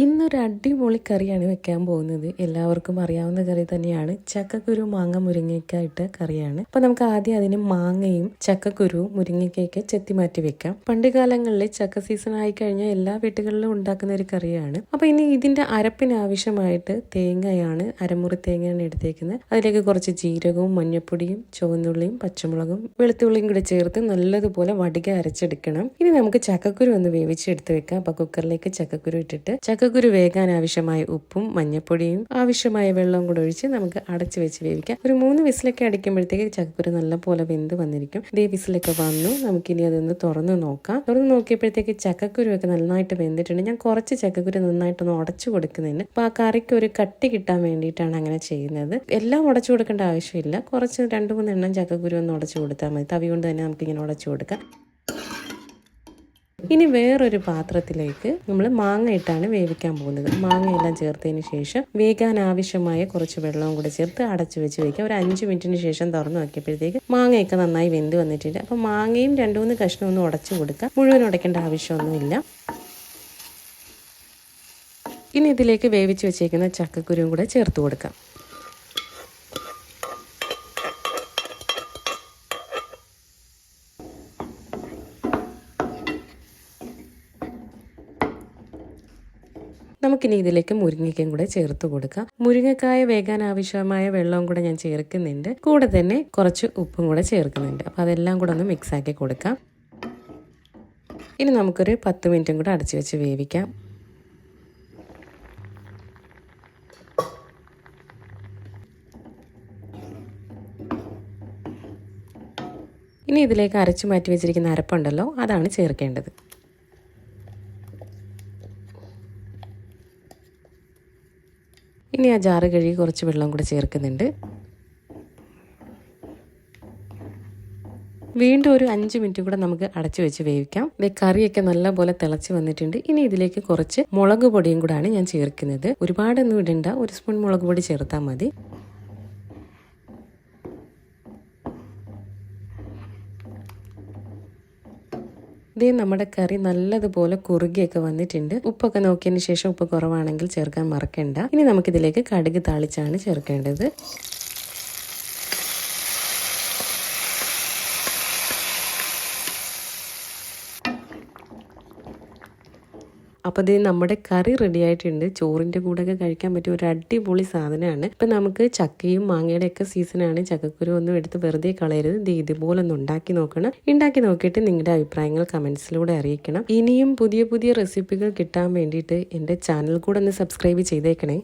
ഇന്നൊരു അടിപൊളി കറിയാണ് വെക്കാൻ പോകുന്നത്. എല്ലാവർക്കും അറിയാവുന്ന കറി തന്നെയാണ്. ചക്കക്കുരു മാങ്ങ മുരിങ്ങയ്ക്കായിട്ട് കറിയാണ്. അപ്പൊ നമുക്ക് ആദ്യം അതിന് മാങ്ങയും ചക്കക്കുരു മുരിങ്ങയ്ക്കൊക്കെ ചെത്തി മാറ്റി വെക്കാം. പണ്ട് കാലങ്ങളിൽ ചക്ക സീസൺ ആയി കഴിഞ്ഞാൽ എല്ലാ വീട്ടുകളിലും ഉണ്ടാക്കുന്ന ഒരു കറിയാണ്. അപ്പൊ ഇനി ഇതിന്റെ അരപ്പിന് ആവശ്യമായിട്ട് തേങ്ങയാണ് അരമുറി തേങ്ങയാണ് എടുത്തേക്കുന്നത്. അതിലേക്ക് കുറച്ച് ജീരകവും മഞ്ഞപ്പൊടിയും ചുവന്നുള്ളിയും പച്ചമുളകും വെളുത്തുള്ളിയും കൂടി ചേർത്ത് നല്ലതുപോലെ വടിക അരച്ചെടുക്കണം ഇനി നമുക്ക് ചക്കക്കുരു ഒന്ന് വേവിച്ചെടുത്ത് വെക്കാം. അപ്പൊ കുക്കറിലേക്ക് ചക്കക്കുരു ഇട്ടിട്ട് ചക്കക്കുരു വേകാൻ ആവശ്യമായ ഉപ്പും മഞ്ഞപ്പൊടിയും ആവശ്യമായ വെള്ളവും കൂടെ ഒഴിച്ച് നമുക്ക് അടച്ചു വെച്ച് വേവിക്കാം. ഒരു മൂന്ന് വിസിലൊക്കെ അടിക്കുമ്പോഴത്തേക്ക് ചക്കക്കുരു നല്ലപോലെ വെന്ത് വന്നിരിക്കും. ഇതേ വിസിലൊക്കെ വന്നു. നമുക്കിനി അതൊന്ന് തുറന്ന് നോക്കാം. തുറന്ന് നോക്കിയപ്പോഴത്തേക്ക് ചക്കക്കുരു ഒക്കെ നന്നായിട്ട് വെന്തിട്ടുണ്ട്. ഞാൻ കുറച്ച് ചക്കക്കുരു നന്നായിട്ടൊന്ന് ഉടച്ചു കൊടുക്കുന്നുണ്ട് അപ്പൊ ആ കറിക്ക് ഒരു കട്ടി കിട്ടാൻ വേണ്ടിയിട്ടാണ് അങ്ങനെ ചെയ്യുന്നത്. എല്ലാം ഉടച്ചു കൊടുക്കേണ്ട ആവശ്യമില്ല. കുറച്ച് രണ്ട് മൂന്ന് എണ്ണം ചക്കക്കുരു ഒന്ന് ഉടച്ചു കൊടുത്താൽ മതി. തവി കൊണ്ട് തന്നെ നമുക്കിങ്ങനെ ഉടച്ചു കൊടുക്കാം. ഇനി വേറൊരു പാത്രത്തിലേക്ക് നമ്മൾ മാങ്ങ ഇട്ടാണ് വേവിക്കാൻ പോകുന്നത്. മാങ്ങ എല്ലാം ചേർത്തതിന് ശേഷം വേകാൻ ആവശ്യമായ കുറച്ച് വെള്ളവും കൂടെ ചേർത്ത് അടച്ചു വെച്ച് വയ്ക്കുക ഒരു അഞ്ച് മിനിറ്റിന് ശേഷം തുറന്നു നോക്കിയപ്പോഴത്തേക്ക് മാങ്ങയൊക്കെ നന്നായി വെന്ത് വന്നിട്ടുണ്ട്. അപ്പം മാങ്ങയും രണ്ടു മൂന്ന് കഷ്ണം ഒന്ന് ഉടച്ചു കൊടുക്കുക. മുഴുവൻ ഉടയ്ക്കേണ്ട ആവശ്യമൊന്നുമില്ല ഇനി ഇതിലേക്ക് വേവിച്ച് വെച്ചേക്കുന്ന ചക്കക്കുരുവും കൂടെ ചേർത്ത് കൊടുക്കാം. നമുക്കിനി ഇതിലേക്ക് മുരിങ്ങയ്ക്കും കൂടെ ചേർത്ത് കൊടുക്കാം. മുരിങ്ങക്കായ വേകാൻ ആവശ്യമായ വെള്ളവും കൂടെ ഞാൻ ചേർക്കുന്നുണ്ട്. കൂടെ തന്നെ കുറച്ച് ഉപ്പും കൂടെ ചേർക്കുന്നുണ്ട്. അപ്പോൾ അതെല്ലാം കൂടെ ഒന്ന് മിക്സ് ആക്കി കൊടുക്കാം. ഇനി നമുക്കൊരു പത്ത് മിനിറ്റും കൂടെ അടച്ചു വെച്ച് വേവിക്കാം. ഇനി ഇതിലേക്ക് അരച്ചു മാറ്റി വെച്ചിരിക്കുന്ന അരപ്പുണ്ടല്ലോ അതാണ് ചേർക്കേണ്ടത്. ഇനി ആ ജാറ് കഴുകി കുറച്ച് വെള്ളം കൂടെ ചേർക്കുന്നുണ്ട്. വീണ്ടും ഒരു അഞ്ച് മിനിറ്റ് കൂടെ നമുക്ക് അടച്ചു വെച്ച് വേവിക്കാം. കറിയൊക്കെ നല്ലപോലെ തിളച്ച് വന്നിട്ടുണ്ട്. ഇനി ഇതിലേക്ക് കുറച്ച് മുളക് പൊടിയും കൂടാണ് ഞാൻ ചേർക്കുന്നത്. ഒരുപാടൊന്നും ഇടണ്ട. ഒരു സ്പൂൺ മുളക് പൊടി ചേർത്താൽ മതി. ഇതേ നമ്മുടെ കറി നല്ലതുപോലെ കുറുകിയൊക്കെ വന്നിട്ടുണ്ട്. ഉപ്പൊക്കെ നോക്കിയതിന് ശേഷം ഉപ്പ് കുറവാണെങ്കിൽ ചേർക്കാൻ മറക്കണ്ട. ഇനി നമുക്കിതിലേക്ക് കടുക് താളിച്ചാണ് ചേർക്കേണ്ടത്. അപ്പോൾ ഇത് നമ്മുടെ കറി റെഡി ആയിട്ടുണ്ട്. ചോറിന്റെ കൂടെയൊക്കെ കഴിക്കാൻ പറ്റിയ ഒരു അടിപൊളി സാധനമാണ്. ഇപ്പം നമുക്ക് ചക്കയും മാങ്ങയുടെ ഒക്കെ സീസണാണ് ചക്കക്കുരു ഒന്നും എടുത്ത് വെറുതെ കളയരുത്. ഇത് ഇതുപോലെ ഒന്ന് ഉണ്ടാക്കി നോക്കണം. ഉണ്ടാക്കി നോക്കിയിട്ട് നിങ്ങളുടെ അഭിപ്രായങ്ങൾ കമൻസിലൂടെ അറിയിക്കണം. ഇനിയും പുതിയ പുതിയ റെസിപ്പികൾ കിട്ടാൻ വേണ്ടിയിട്ട് എന്റെ ചാനൽ കൂടെ ഒന്ന് സബ്സ്ക്രൈബ് ചെയ്തേക്കണേ.